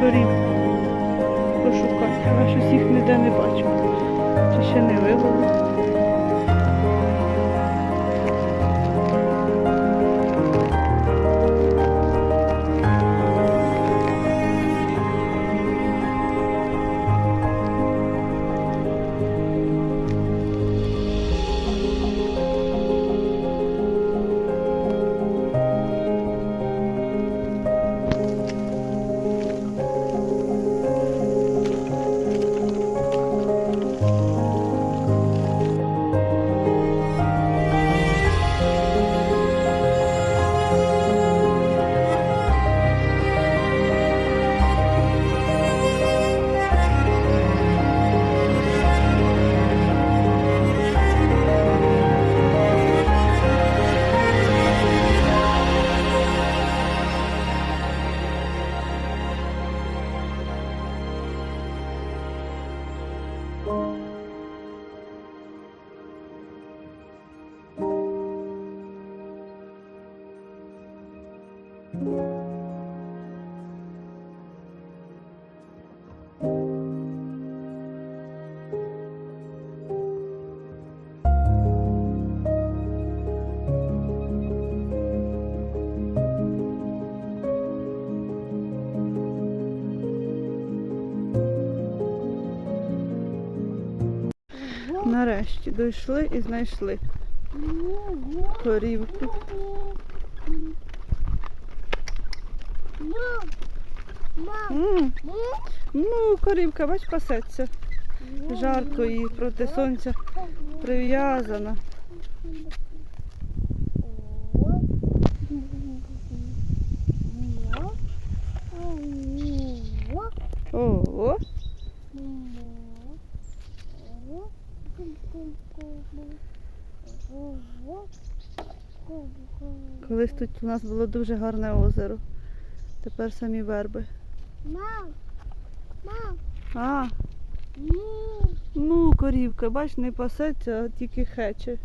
корів пошукати, але щось їх ніде не бачу. Чи ще не вивели. Нарешті дійшли і знайшли корівку. Ну, корівка, бач, пасеться. Жарко їй проти сонця прив'язана. У нас було дуже гарне озеро. Тепер самі верби. Мам, мам, А, ні, ну корівка, бач, не пасеться, а тільки хече.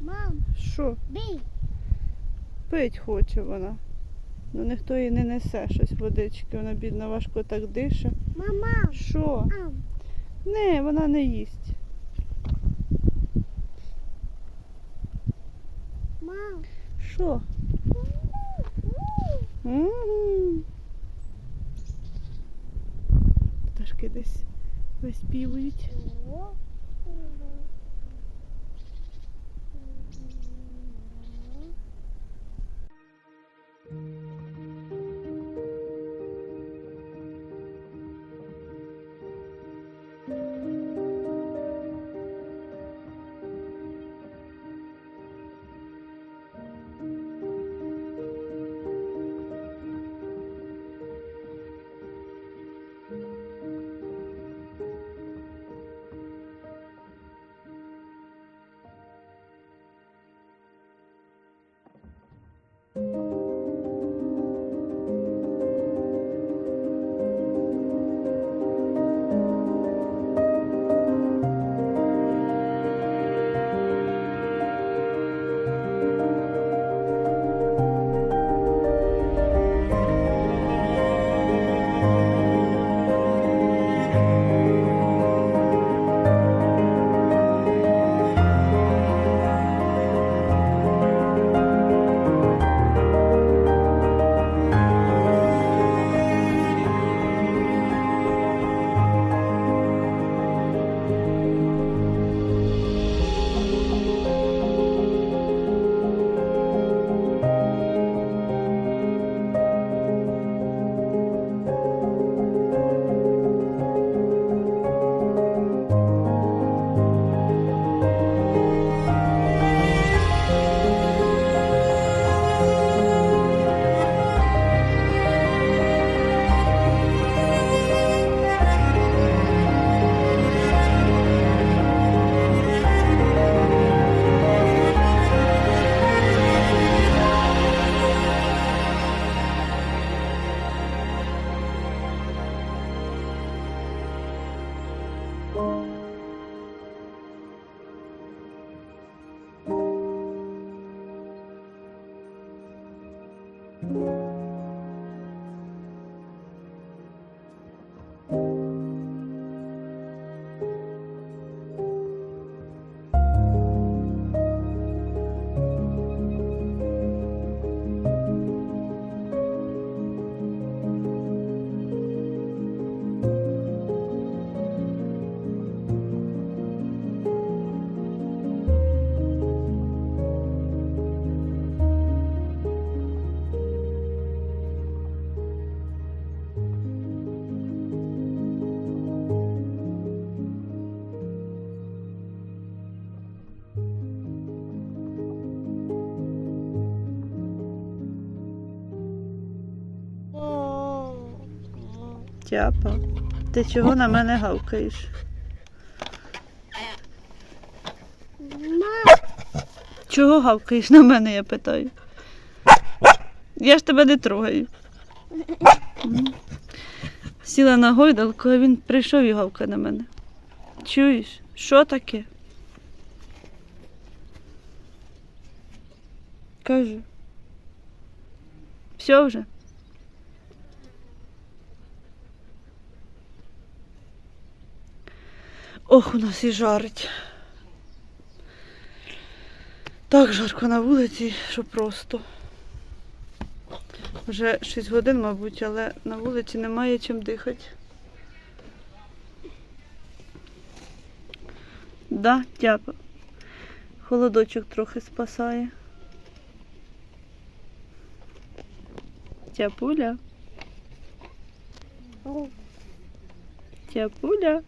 мам, Що? бій, Пить хоче вона. Ну ніхто їй не несе щось водички, вона бідна важко так дише. мама, Що? мам, Не, вона не їсть. мам, Що? Пташки десь виспівують. Тяпа, ти чого на мене гавкаєш? Чого гавкаєш на мене, я питаю? Я ж тебе не трогаю. Сіла на гойдалку, а він прийшов і гавкає на мене. Чуєш, що таке? Кажу. Все вже. Ох, у нас і жарить. Так жарко на вулиці, що просто. Вже 6 годин, мабуть, але на вулиці немає чим дихати. Да, тяпа. Холодочок трохи спасає. Тяпуля, тяпуля.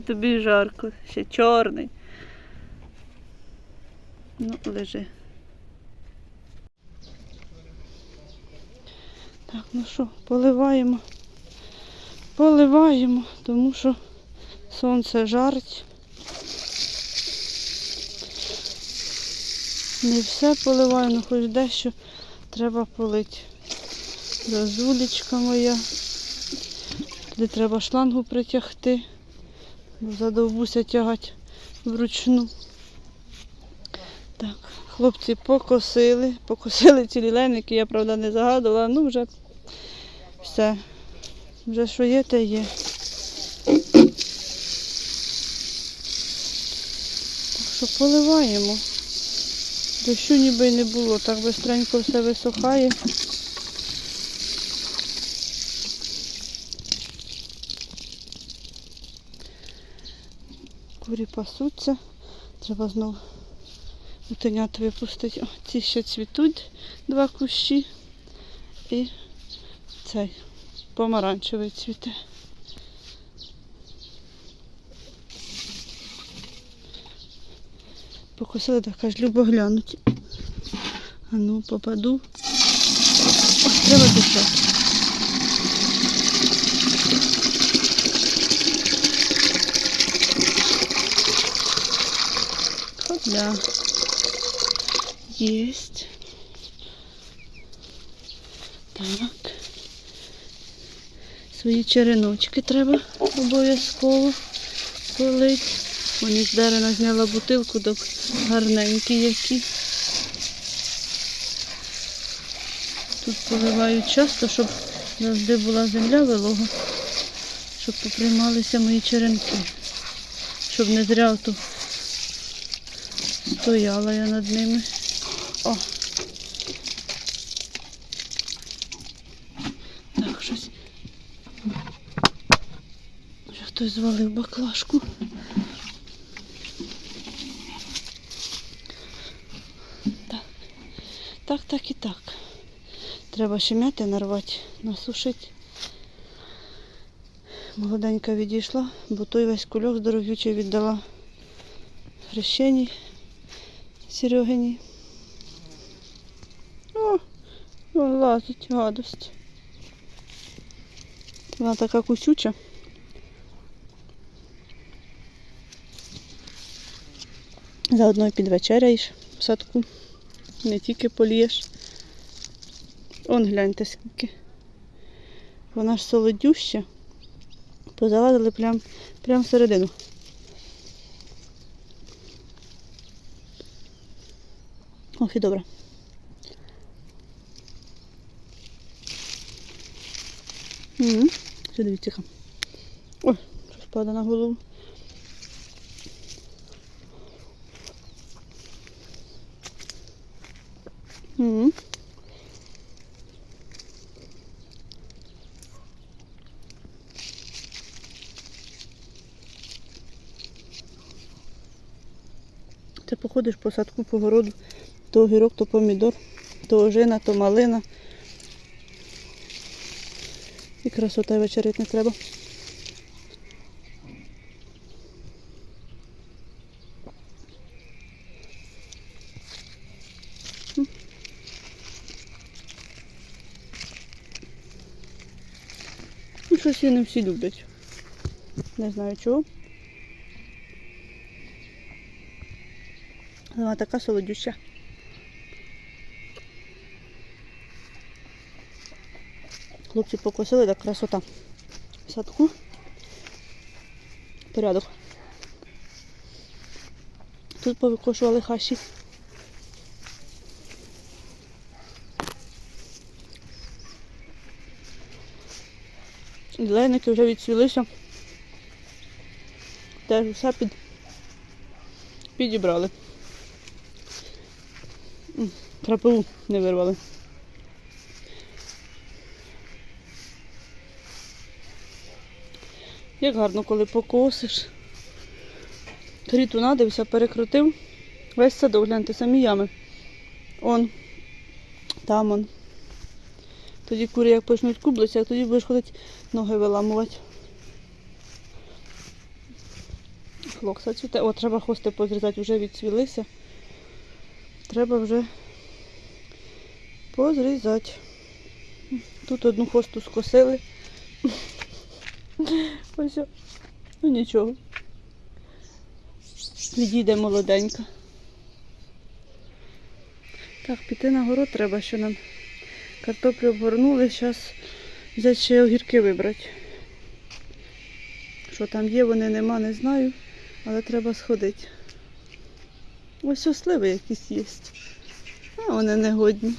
Тобі жарко, ще чорний. Ну, лежи. Так, ну що, поливаємо. Поливаємо, тому що сонце жарить. Не все поливаю, ну хоч дещо треба полити. Розулечка моя. Туди треба шлангу притягти, задовбуся тягати вручну. Так, хлопці покосили, покосили цілі леники, я правда не загадувала, ну вже все. Вже що є, те є. Так що поливаємо. Дощу ніби не було, так бистренько все висохає. Курі пасуться. Треба знову утенят випустити. О, ці ще цвітуть два кущі. І цей помаранчевий цвіте. Покусила, так аж любо глянуть. А ну, попаду. Ой, треба дихати. Хопля. Есть. Так. Свої череночки треба обов'язково полити. Вони з Дарина зняла бутилку, так гарненькі які. Тут поливають часто, щоб завжди була земля волога, щоб поприймалися мої черенки. Щоб не зря тут стояла я над ними. О! Так, щось. Вже хтось звалив баклажку. Так, так, так і так. Треба ще м'яти нарвати, насушити. Молоденька відійшла, бо той весь кульок здоров'ючий віддала хрещеній Серегині. О, вон лазить гадость. Вона така кусюча. Заодно і підвечеряєш в садку. Не тільки полієш. Он гляньте скільки. Вона ж солодюща. Позалазили прям, прям всередину. І добре. Угу. Дивіться. яка. Ой, щось падає на голову. Ти походиш по садку, по городу, то огірок, то помідор, то ожина, то малина. І красота вечерять не треба. Ну, щось її не всі люблять. Не знаю чого. Вона така солодюща. Хлопці покосили, так красота. В садку. Порядок. Тут повикошували хащі. Зеленики вже відсвілися. Теж все під... підібрали. Крапиву не вирвали. Як гарно, коли покосиш. Торіту надився, перекрутив. Весь садок, гляньте, самі ями. Он, там он. Тоді кури як почнуть кублитися, тоді будеш ходити ноги виламувати. Флокса цвіте. О, треба хости позрізати, вже відцвілися. Треба вже позрізати. Тут одну хосту скосили. Ось. Ну нічого. Відійде молоденька. Так, піти на город треба, що нам картоплю обгорнули. Зараз взяти ще огірки вибрати. Що там є, вони нема, не знаю. Але треба сходити. Ось ось сливи якісь є. А вони не годні.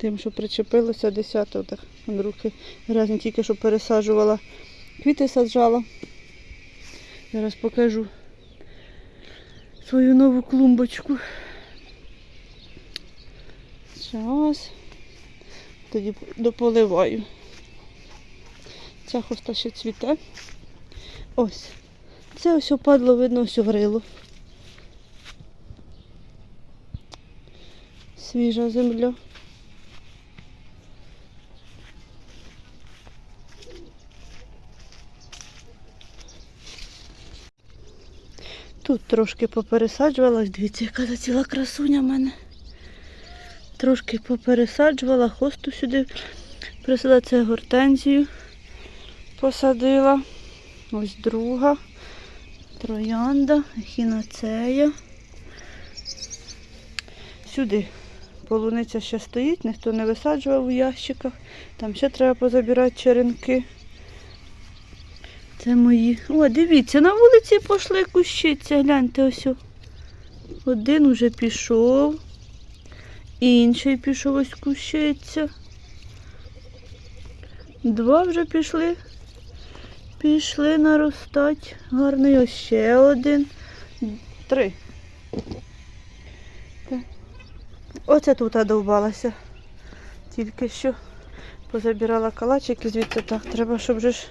Тим, що причепилося десято, так руки грязні, тільки що пересаджувала. Квіти саджала. Зараз покажу свою нову клумбочку. Зараз. Тоді дополиваю. Ця хоста ще цвіте. Ось. Це ось опадло, видно, ось грило. Свіжа земля. Тут трошки попересаджувалась, дивіться, яка за ціла красуня в мене. Трошки попересаджувала, хосту сюди присила це гортензію. Посадила. Ось друга. Троянда, ехінацея. Сюди полуниця ще стоїть, ніхто не висаджував у ящиках. Там ще треба позабирати черенки. Це мої. О, дивіться, на вулиці пішли кущиться. Гляньте ось. Один уже пішов. Інший пішов ось кущиться. Два вже пішли. Пішли наростати. Гарний ось ще один. Три. Так. Оце тут довбалася. Тільки що позабирала калачики звідти так. Треба, щоб вже ж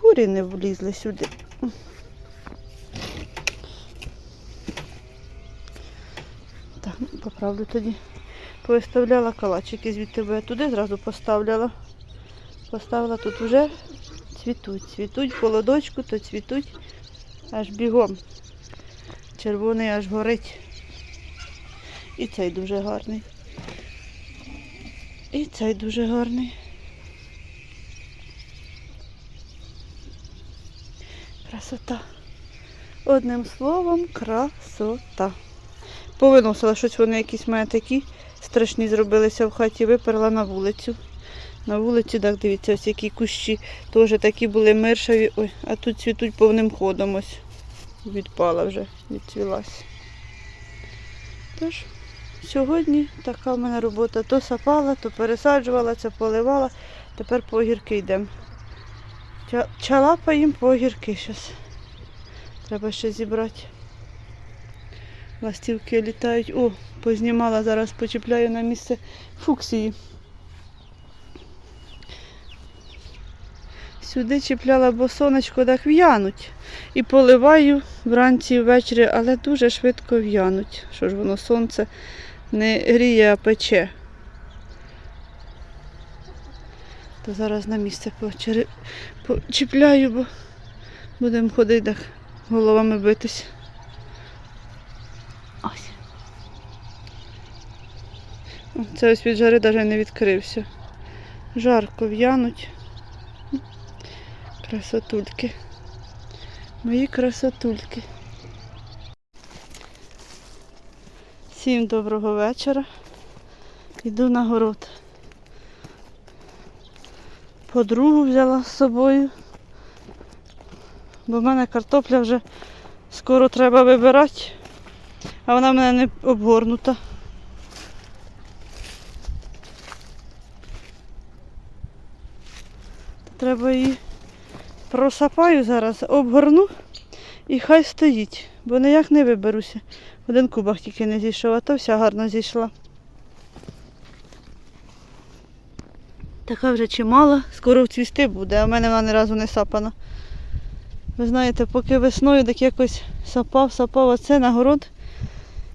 курі не влізли сюди. Так, ну, поправлю тоді. Повиставляла калачики звідти, бо я туди зразу поставляла. Поставила тут вже цвітуть. Цвітуть холодочку, то цвітуть аж бігом. Червоний аж горить. І цей дуже гарний. І цей дуже гарний. Красота. Одним словом, красота. Повиносила щось вони якісь мене такі страшні зробилися в хаті, виперла на вулицю. На вулиці, так, дивіться, ось які кущі теж такі були миршаві. Ой, а тут цвітуть повним ходом ось. Відпала вже, відцвілась. Тож, сьогодні така в мене робота. То сапала, то пересаджувала, це поливала. Тепер по огірки йдемо. Ча- Чалапаємо по огірки зараз. Треба ще зібрати. Ластівки літають. О, познімала, зараз почіпляю на місце фуксії. Сюди чіпляла, бо сонечко так в'януть. І поливаю вранці і ввечері, але дуже швидко в'януть. Що ж воно сонце не гріє, а пече. То зараз на місце почери... почіпляю, бо будемо ходити так головами битись. Ось. Це ось від жари навіть не відкрився. Жарко в'януть. Красотульки. Мої красотульки. Всім доброго вечора. Йду на город. Подругу взяла з собою. Бо в мене картопля вже скоро треба вибирати, а вона в мене не обгорнута. Треба її просапаю зараз, обгорну і хай стоїть, бо ніяк не виберуся. Один кубах тільки не зійшов, а то вся гарно зійшла. Така вже чимала, скоро цвісти буде, а в мене вона ні разу не сапана. Ви знаєте, поки весною так якось сапав, сапав оце на город.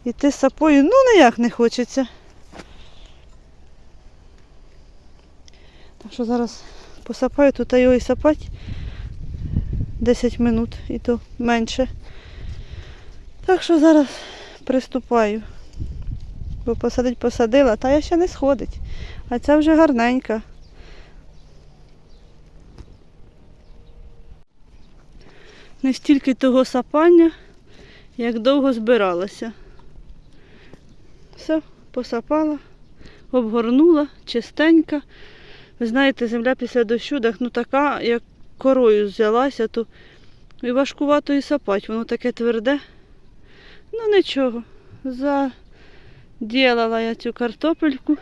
Іти з сапою, ну ніяк не хочеться. Так що зараз посапаю, тут а його і сапати 10 минут і то менше. Так що зараз приступаю. Бо посадить посадила, та я ще не сходить. А ця вже гарненька. Не стільки того сапання, як довго збиралася. Все, посапала, обгорнула, чистенька. Ви знаєте, земля після дощу, так, ну така, як корою взялася, то і важкувато і сапать, воно таке тверде. Ну нічого, заділала я цю картопельку.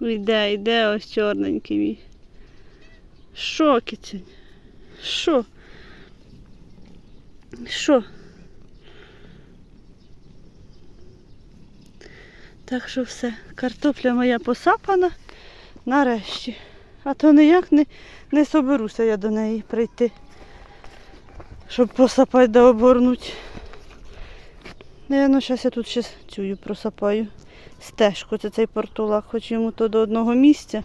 Йде, йде ось чорненький мій. Що, кицень? Що? Що? Так що все, картопля моя посапана нарешті. А то ніяк не, не соберуся я до неї прийти, щоб посапати да обгорнути. Наверно, зараз я тут ще цю просапаю. Стежку, це цей портулак, хоч йому то до одного місця.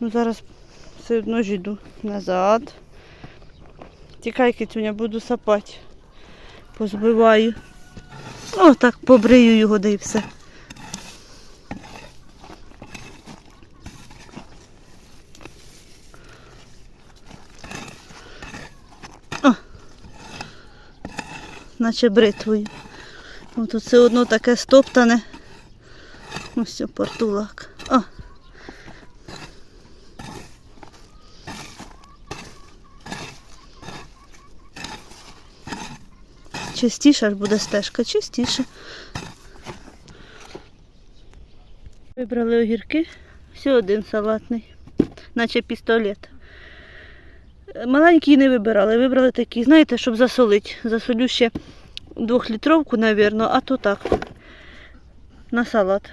Ну зараз все одно ж йду назад. Тікай, кицюня, буду сапати. Позбиваю. О, так побрию його, да і все. О, наче бритвою. О, тут все одно таке стоптане. Ось портулак. О. Чистіше аж буде стежка, чистіше. Вибрали огірки. Все один салатний, наче пістолет. Маленький не вибирали, вибрали такі, знаєте, щоб засолити. Засолю ще двохлітровку, мабуть, а то так. На салат.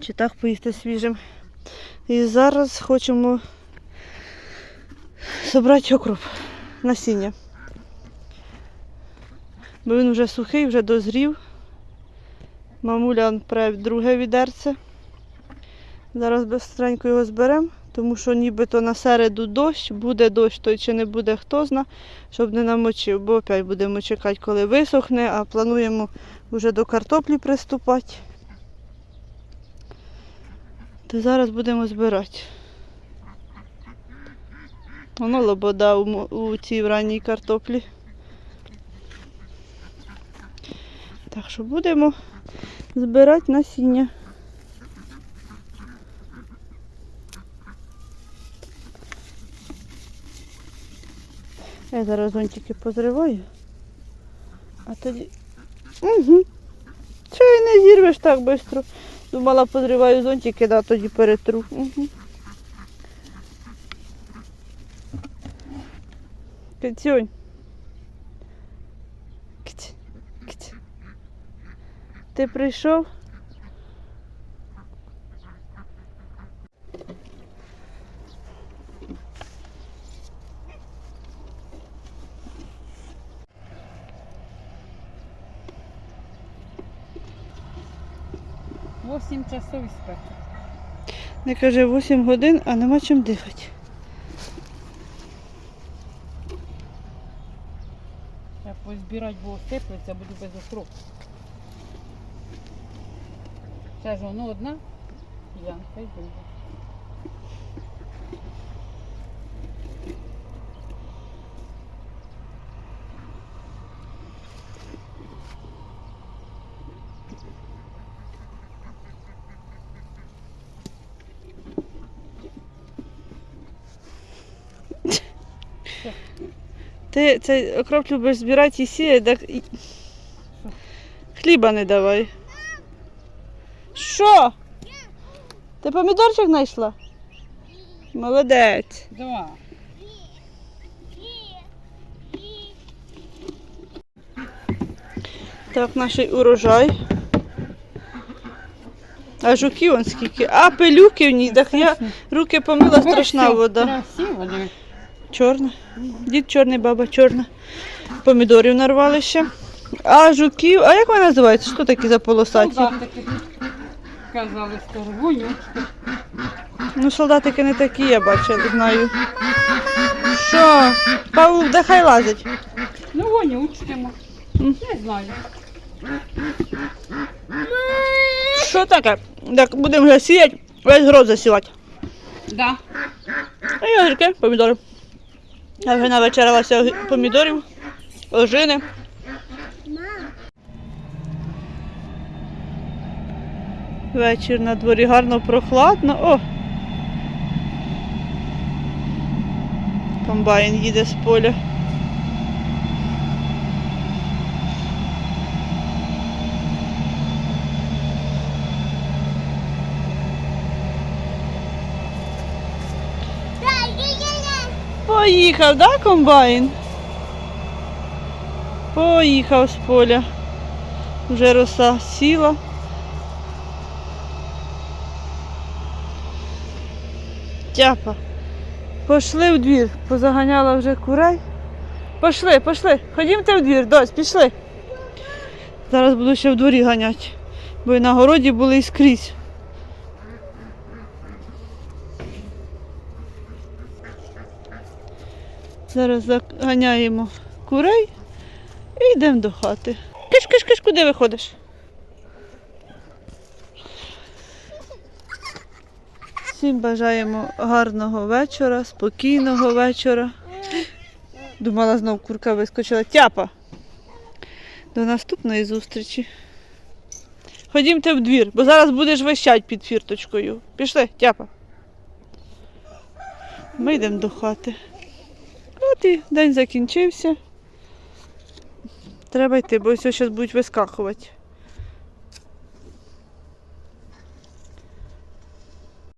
Чи так поїсти свіжим. І зараз хочемо зібрати окроп, насіння. Бо він вже сухий, вже дозрів. Мамуля пре друге відерце. Зараз быстренько його зберемо, тому що нібито на середу дощ, буде дощ, той чи не буде, хто зна, щоб не намочив, бо опять будемо чекати, коли висохне, а плануємо вже до картоплі приступати. То зараз будемо збирати. Воно лобода у цій ранній картоплі. Так що будемо збирати насіння. Я зараз зонтики позриваю, а тоді. Угу. Що і не зірвеш так швидко. Думала, позриваю зонтики, да, тоді перетру. Угу. Кицюнь. Ти прийшов? Восемь часов і спати. Не каже 8 годин, а нема чим дихати. Я позбирати, бо теплиться, буду без окроп. Це ж воно одна янка і друга. Ти цей окроп любиш збирати і сіяти, так і- хліба не давай. Що? Ти помідорчик знайшла? Молодець. Два. Так, наш урожай. А жуків он скільки. А пилюки в ній. Так я руки помила, страшна вода. Чорна. Дід чорний, баба чорна. Помідорів нарвали ще. А жуків. А як вони називаються? Що такі за полосаті? Казали, що. Ну, солдатики не такі, я бачила, знаю. Що? Павук, де хай лазить. Ну, вонючки. мо. Не знаю. Що таке? Так, будемо вже сіяти, весь грот засівати. Да. А і огірки, помідори. Я вже навечерялася огі- помідорів, ожини. Мам, Вечір на дворі гарно прохладно. О! Комбайн їде з поля. Поїхав, да, комбайн? Поїхав з поля. Вже роса сіла. Тяпа. Пошли в двір. Позаганяла вже курей. Пошли, пошли. Ходімте в двір, дось, пішли. Зараз буду ще в дворі ганяти. Бо і на городі були і скрізь. Зараз заганяємо курей і йдемо до хати. Киш, киш, киш, куди виходиш? Всім бажаємо гарного вечора, спокійного вечора. Думала, знов курка вискочила. Тяпа. До наступної зустрічі. Ходімте в двір, бо зараз будеш вищать під фірточкою. Пішли, тяпа. Ми йдемо до хати. От і день закінчився. Треба йти, бо зараз будуть вискакувати.